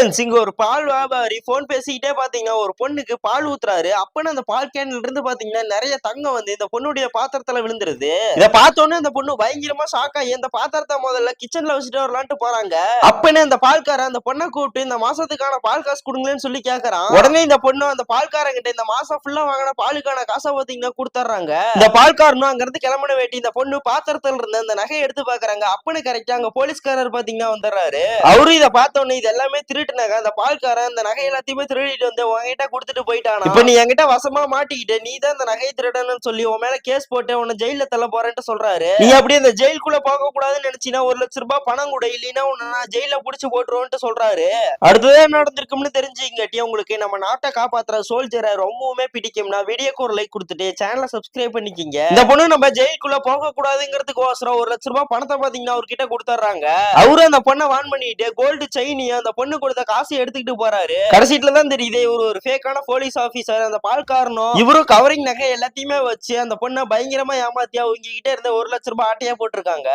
Friends இங்க ஒரு பால் வியாபாரி போன் பேசிக்கிட்டே பாத்தீங்கன்னா ஒரு பொண்ணுக்கு பால் ஊத்துறாரு. அப்பன்னு அந்த பால் கேன்ல இருந்து பாத்தீங்கன்னா நிறைய தங்கம் வந்து இந்த பொண்ணுடைய பாத்திரத்துல விழுந்துருது. இதை பார்த்தோன்னே அந்த பொண்ணு பயங்கரமா ஷாக் ஆகி அந்த பாத்திரத்தை முதல்ல கிச்சன்ல வச்சுட்டு வரலான்ட்டு போறாங்க. அப்பனே அந்த பால்கார அந்த பொண்ணை கூப்பிட்டு இந்த மாசத்துக்கான பால் காசு கொடுங்களேன்னு சொல்லி கேக்குறான். உடனே இந்த பொண்ணு அந்த பால்காரங்கிட்ட இந்த மாசம் ஃபுல்லா வாங்கின பாலுக்கான காசை பாத்தீங்கன்னா கொடுத்துறாங்க இந்த பால்காரனும் அங்க இருந்து கிளம்பின வேட்டி இந்த பொண்ணு பாத்திரத்துல இருந்த அந்த நகையை எடுத்து பாக்குறாங்க. அப்பனு கரெக்டா அங்க போலீஸ்காரர் பாத்தீங்கன்னா வந்துடுறாரு. அவரும் இதை பார்த்த உடனே இது எல்லாமே திருட்டு நகை அந்த பால்காரன் அந்த நகை எல்லாத்தையுமே திருடிட்டு வந்து உன்கிட்ட கொடுத்துட்டு போயிட்டானா? இப்ப நீ என்கிட்ட வசமா மாட்டிக்கிட்ட நீ தான் அந்த நகையை திருடணும்னு சொல்லி உன் மேல கேஸ் போட்டு உன்னை ஜெயில தள்ள போறேன்ட்டு சொல்றாரு. நீ அப்படியே அந்த ஜெயிலுக்குள்ள போக கூடாதுன்னு நினைச்சினா ஒரு லட்ச ரூபாய் பணம் கூட இல்லைன்னா உன்னை நான் ஜெயில புடிச்சு போட்டுருவோன்ட்டு சொல்றாரு. அடுத்தது நடந்திருக்கும்னு தெரிஞ்சுங்கட்டி உங்களுக்கு நம்ம நாட்டை காப்பாத்துற சோல்ஜரை ரொம்பவுமே பிடிக்கும்னா வீடியோக்கு ஒரு லைக் கொடுத்துட்டு சேனலை சப்ஸ்கிரைப் பண்ணிக்கிங்க. இந்த பொண்ணு நம்ம ஜெயிலுக்குள்ள போக கூடாதுங்கிறதுக்கு ஓசரம் ஒரு லட்ச ரூபாய் பணத்தை பாத்தீங்கன்னா அவர்கிட்ட கொடுத்துட்றாங்க அவரு அந்த பொண்ணை வான் பண்ணிட்டு கோல்டு செயினியும் அந்த பொண்ணு கொடுத்த காசு எடுத்துக்கிட்டு போறாரு. கடைசீட்ல தான் தெரியுது இவரு ஒரு ஃபேக்கான போலீஸ் ஆபீசர் அந்த பால்காரனும் இவரும் கவரிங் நகை எல்லாத்தையுமே வச்சு அந்த பொண்ணை பயங்கரமா ஏமாத்தி அவங்க கிட்ட இருந்த ஒரு லட்ச ரூபாய் ஆட்டையா போட்டிருக்காங்க.